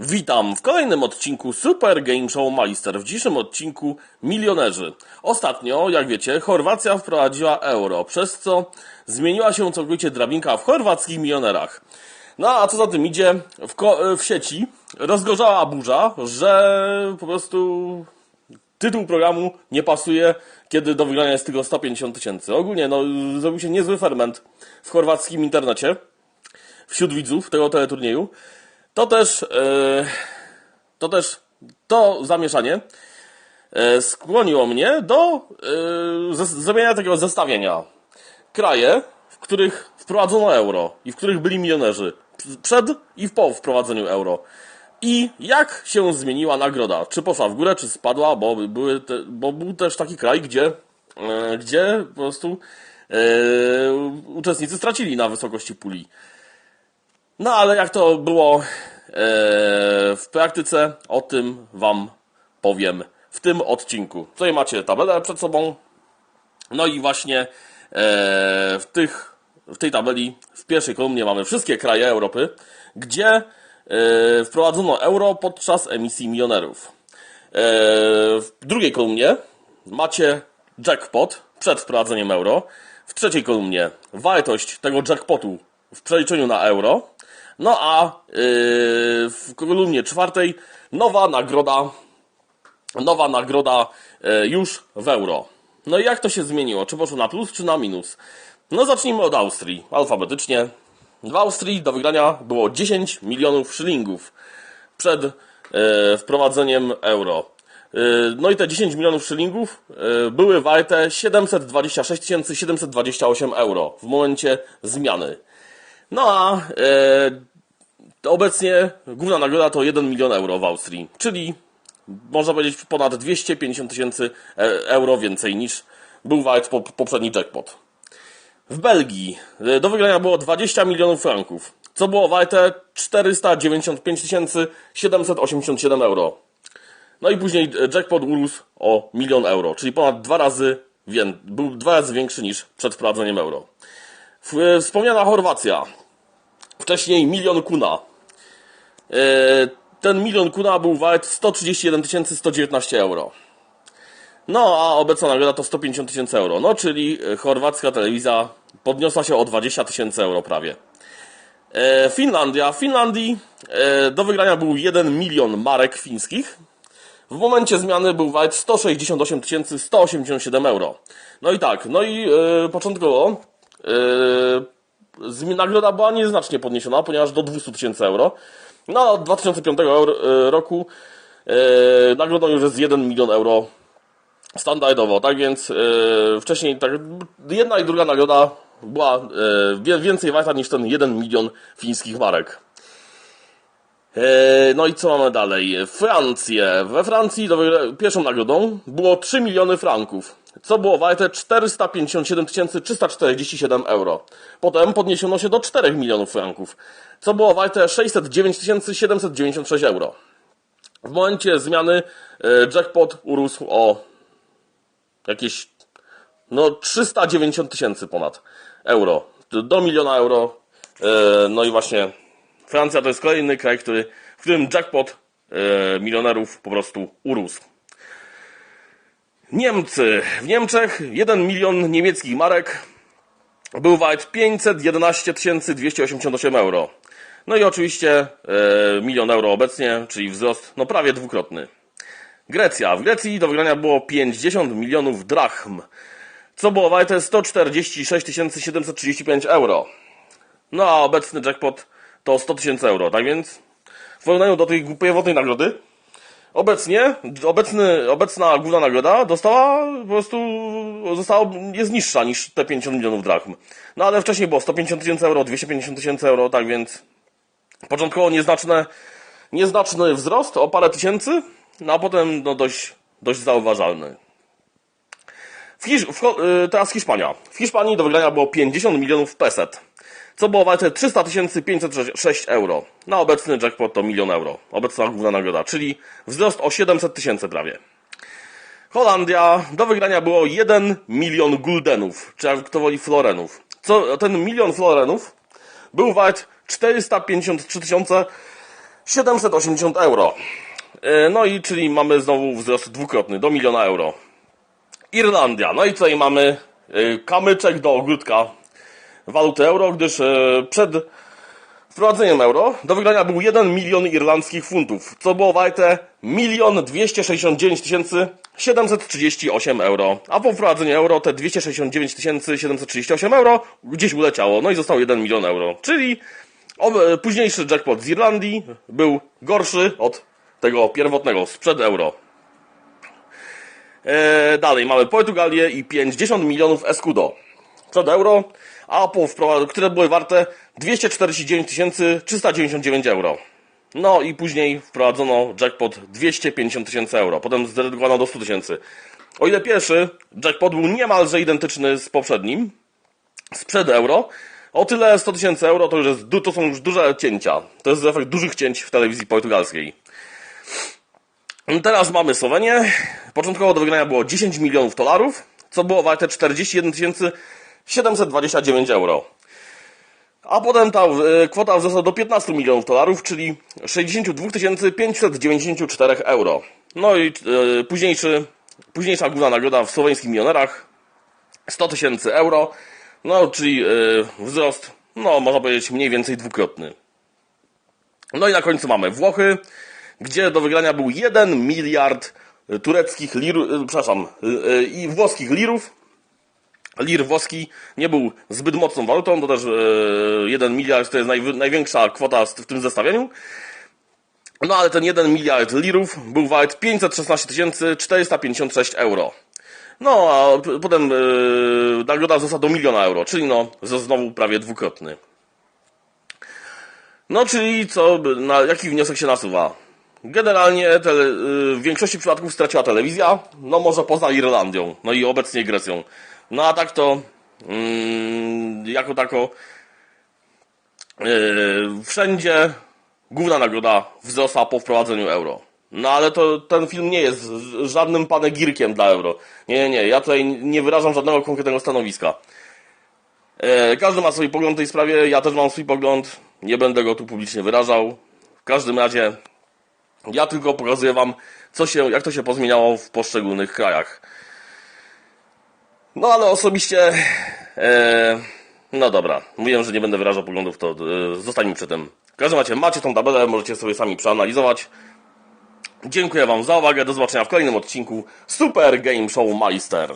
Witam w kolejnym odcinku Super Game Show Meister. W dzisiejszym odcinku milionerzy. Ostatnio, jak wiecie, Chorwacja wprowadziła euro, przez co zmieniła się całkowicie drabinka w chorwackich milionerach. No a co za tym idzie, w, w sieci rozgorzała burza, że po prostu tytuł programu nie pasuje, kiedy do wygrania jest tylko 150 tysięcy. Ogólnie, no, zrobił się niezły ferment w chorwackim internecie wśród widzów tego teleturnieju. To też, e, to też, to zamieszanie e, skłoniło mnie do e, zrobienia takiego zestawienia. Kraje, w których wprowadzono euro i w których byli milionerzy przed i po wprowadzeniu euro. I jak się zmieniła nagroda? Czy poszła w górę, czy spadła, bo, były te, bo był też taki kraj, gdzie, gdzie po prostu uczestnicy stracili na wysokości puli. No ale jak to było w praktyce, o tym Wam powiem w tym odcinku. Tutaj macie tabelę przed sobą. No i właśnie e, w, tych, w tej tabeli w pierwszej kolumnie mamy wszystkie kraje Europy, gdzie e, wprowadzono euro podczas emisji milionerów. W drugiej kolumnie macie jackpot przed wprowadzeniem euro. W trzeciej kolumnie wartość tego jackpotu w przeliczeniu na euro. No a yy, w kolumnie czwartej nowa nagroda, nowa nagroda yy, już w euro. No i jak to się zmieniło? Czy poszło na plus, czy na minus? No zacznijmy od Austrii, alfabetycznie. W Austrii do wygrania było 10 milionów szylingów przed yy, wprowadzeniem euro. No i te 10 milionów szylingów były warte 726 728 euro w momencie zmiany. No a e, obecnie główna nagroda to 1 milion euro w Austrii, czyli można powiedzieć ponad 250 tysięcy e, euro więcej niż był wart po, poprzedni jackpot. W Belgii e, do wygrania było 20 milionów franków, co było warte 495 787 euro. No i później jackpot urósł o milion euro, czyli ponad dwa razy, był dwa razy większy niż przed wprowadzeniem euro. E, Wspomniana Chorwacja. Wcześniej milion kuna. E, Ten milion kuna był wart 131 119 euro. No, a obecna nagroda to 150 tysięcy euro. No, czyli e, chorwacka telewizja podniosła się o 20 tysięcy euro prawie. E, Finlandia. W Finlandii e, do wygrania był 1 milion marek fińskich. W momencie zmiany był wart 168 187 euro. No i tak, no i e, początkowo e, nagroda była nieznacznie podniesiona, ponieważ do 200 tysięcy euro. No, od 2005 euro, e, roku e, nagrodą już jest 1 milion euro standardowo, tak więc e, wcześniej tak, jedna i druga nagroda była wie- więcej warta niż ten 1 milion fińskich marek. E, No i co mamy dalej? Francję. We Francji do pierwszą nagrodą było 3 miliony franków, co było warte 457 347 euro. Potem podniesiono się do 4 milionów franków, co było warte 609 796 euro. W momencie zmiany e, jackpot urósł o jakieś no 390 tysięcy ponad euro. Do miliona euro. E, No i właśnie Francja to jest kolejny kraj, który, w którym jackpot e, milionerów po prostu urósł. Niemcy. W Niemczech 1 milion niemieckich marek był wart 511 288 euro. No i oczywiście e, milion euro obecnie, czyli wzrost no prawie dwukrotny. Grecja. W Grecji do wygrania było 50 milionów drachm, co było warte 146 735 euro. No a obecny jackpot to 100 tysięcy euro, tak więc w porównaniu do tej pierwotnej nagrody, obecnie, obecny, obecna główna nagroda dostała po prostu, została, jest niższa niż te 50 milionów drachm. No ale wcześniej było 150 tysięcy euro, 250 tysięcy euro, tak więc początkowo nieznaczne, nieznaczny wzrost o parę tysięcy, no a potem no dość, dość zauważalny. W Hisz, w, y, teraz Hiszpania. W Hiszpanii do wygrania było 50 milionów peset, co było warte 300 506 euro. Na obecny jackpot to milion euro. Obecna główna nagroda, czyli wzrost o 700 tysięcy prawie. Holandia. Do wygrania było 1 milion guldenów, czy jak kto woli florenów. Co, ten milion florenów był wart 453 tysiące 780 euro. E, No i czyli mamy znowu wzrost dwukrotny do miliona euro. Irlandia. No i tutaj mamy e, kamyczek do ogródka waluty euro, gdyż e, przed wprowadzeniem euro do wygrania był 1 milion irlandzkich funtów, co było warte 1 269 738 euro. A po wprowadzeniu euro te 269 738 euro gdzieś uleciało, no i zostało 1 milion euro. Czyli późniejszy jackpot z Irlandii był gorszy od tego pierwotnego sprzed euro. E, dalej mamy Portugalię i 50 milionów escudo przed euro, a po wprowadzeniu, które były warte 249 399 euro. No i później wprowadzono jackpot 250 tysięcy euro, potem zredukowano do 100 tysięcy. O ile pierwszy jackpot był niemalże identyczny z poprzednim, sprzed euro, o tyle 100 tysięcy euro to, już jest, to są już duże cięcia. To jest efekt dużych cięć w telewizji portugalskiej. Teraz mamy Słowenię. Początkowo do wygrania było 10 milionów dolarów, co było warte 41 729 euro. A potem ta e, kwota wzrosła do 15 milionów dolarów, czyli 62 594 euro. No i e, późniejszy, późniejsza główna nagroda w słoweńskich milionerach 100 tysięcy euro, no czyli e, wzrost, no można powiedzieć mniej więcej dwukrotny. No i na końcu mamy Włochy, gdzie do wygrania był 1 miliard tureckich lir, przepraszam, i włoskich lirów. Lir włoski nie był zbyt mocną walutą, to też e, 1 miliard to jest największa kwota w tym zestawieniu. No ale ten 1 miliard lirów był wart 516 456 euro. No a potem e, nagroda wzrosła do miliona euro, czyli no znowu prawie dwukrotny. No, czyli co, na jaki wniosek się nasuwa? Generalnie tele, y, w większości przypadków straciła telewizja, no może poza Irlandią, no i obecnie Grecją. No a tak to, mm, jako tako, yy, wszędzie główna nagroda wzrosła po wprowadzeniu euro. No ale to ten film nie jest żadnym panegirkiem dla euro. Nie, nie, nie, ja tutaj nie wyrażam żadnego konkretnego stanowiska. E, Każdy ma swój pogląd w tej sprawie, ja też mam swój pogląd, nie będę go tu publicznie wyrażał. W każdym razie ja tylko pokazuję wam, co się, jak to się pozmieniało w poszczególnych krajach. No ale osobiście, e, no dobra, mówiłem, że nie będę wyrażał poglądów, to e, zostańmy przy tym. W każdym razie macie tą tabelę, możecie sobie sami przeanalizować. Dziękuję wam za uwagę, do zobaczenia w kolejnym odcinku Super Game Show Meister.